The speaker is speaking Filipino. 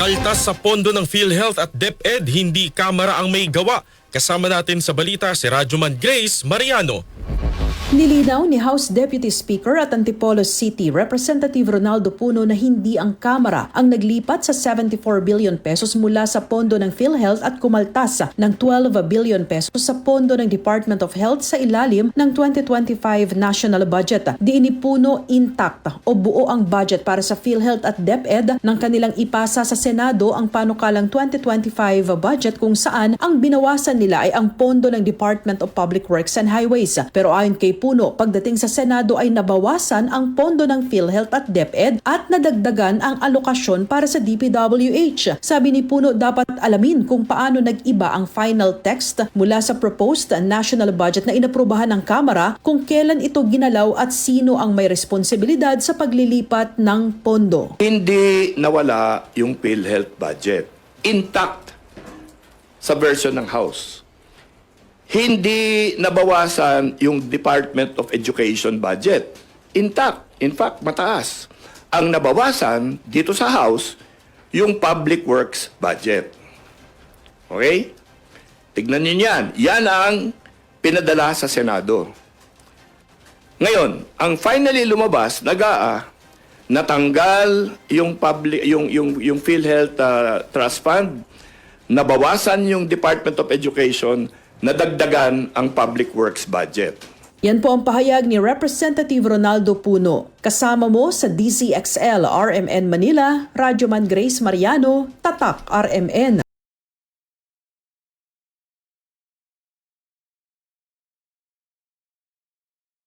Kaltas sa pondo ng PhilHealth at DepEd, hindi kamera ang may gawa. Kasama natin sa balita si Radyoman Grace Mariano. Nilinaw ni House Deputy Speaker at Antipolo City Representative Ronaldo Puno na hindi ang Kamara ang naglipat sa 74 billion pesos mula sa pondo ng PhilHealth at kumaltas ng 12 billion pesos sa pondo ng Department of Health sa ilalim ng 2025 national budget. Di ni Puno intact o buo ang budget para sa PhilHealth at DepEd nang kanilang ipasa sa Senado ang panukalang 2025 budget kung saan ang binawasan nila ay ang pondo ng Department of Public Works and Highways. Pero ayon kay Puno, pagdating sa Senado ay nabawasan ang pondo ng PhilHealth at DepEd at nadagdagan ang alokasyon para sa DPWH. Sabi ni Puno, dapat alamin kung paano nag-iba ang final text mula sa proposed national budget na inaprubahan ng Kamara kung kailan ito ginalaw at sino ang may responsibilidad sa paglilipat ng pondo. Hindi nawala yung PhilHealth budget. Intact sa version ng House. Hindi nabawasan yung Department of Education budget. Intact. In fact, mataas. Ang nabawasan dito sa House, yung Public Works budget. Okay? Tignan niyo yan. Yan ang pinadala sa Senado. Ngayon, ang finally lumabas, nagaa, natanggal yung public yung yung yung PhilHealth uh, Trust Fund, nabawasan yung Department of Education, nadagdagan ang Public Works budget. Yan po ang pahayag ni Representative Ronaldo Puno. Kasama mo sa DCXL RMN Manila, Radyoman Grace Mariano, Tatak RMN.